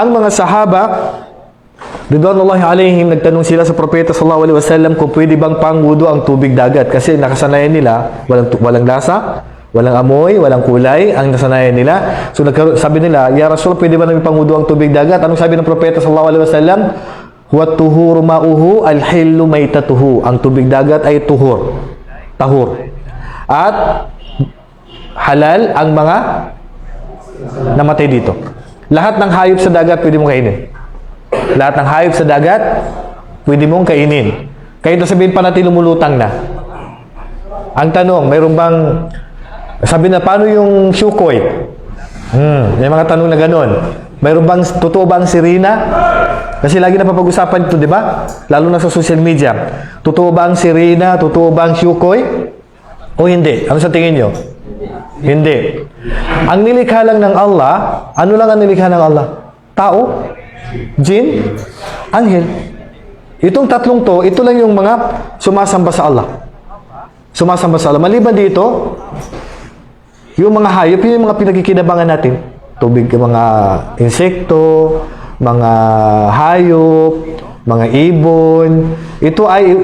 ang mga sahaba, Ridwanullahi alaihim, nagtanong sila sa propeta sallallahu alaihi wasallam kung pwede bang pangwudo ang tubig dagat kasi nakasanayan nila walang walang lasa, walang amoy, walang kulay ang nasanayan nila. So nagkaroon, sabi nila, "Ya Rasul, pwede ba namin pangwudo ang tubig dagat?" Anong sabi ng propeta sallallahu alaihi wasallam? "Wa tuhuru ma'uhu al-hillu maitatuhu." Ang tubig dagat ay tuhur. Tahur. At halal ang mga namatay dito. Lahat ng hayop sa dagat pwede mong kainin. Lahat ng hayop sa dagat, pwede mong kainin. Kahit sabihin pa natin lumulutang na. Ang tanong, mayroon bang, sabi na, paano yung syukoy? Hmm, may mga tanong na ganun. Mayroon bang, totoo ba ang sirina? Kasi lagi na papag-usapan ito, di ba? Lalo na sa social media. Totoo ba ang sirina? Totoo ba ang? O hindi? Ano sa tingin nyo? Hindi. Ang nilikha lang ng Allah, ano lang ang nilikha ng Allah? Tao? Jin? Anghel? Itong tatlong to, ito lang yung mga sumasamba sa Allah. Sumasamba sa Allah. Maliban dito, yung mga hayop, yun yung mga pinagkikinabangan natin. Tubig, mga insekto, mga hayop, mga ibon. Ito ay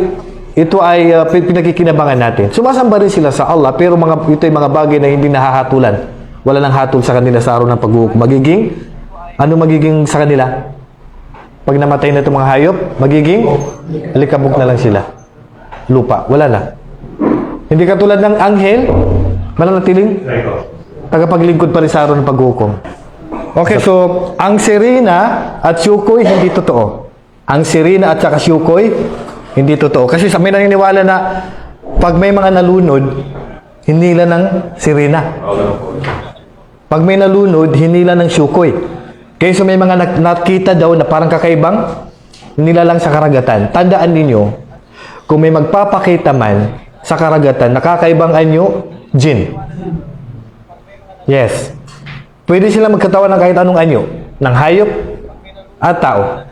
ito ay uh, pin- pinagkikinabangan natin. Sumasamba rin sila sa Allah, pero mga ito ay mga bagay na hindi nahahatulan. Wala nang hatol sa kanila sa araw ng paghuhukom. Magiging ano magiging sa kanila? Pag namatay na itong mga hayop, magiging alikabok na lang sila. Lupa, wala na. Hindi katulad ng anghel, mananatiling tagapaglingkod pa rin sa araw ng paghukom. Okay, so ang sirina at syukoy hindi totoo. Ang sirina at saka syukoy hindi totoo. Kasi sa may naniniwala na pag may mga nalunod, hinila ng sirina. Pag may nalunod, hinila ng syukoy. Kaya so may mga nak- nakita daw na parang kakaibang nilalang sa karagatan. Tandaan ninyo, kung may magpapakita man sa karagatan, nakakaibang anyo, jin. Yes. Pwede sila magkatawan ng kahit anong anyo, ng hayop at tao.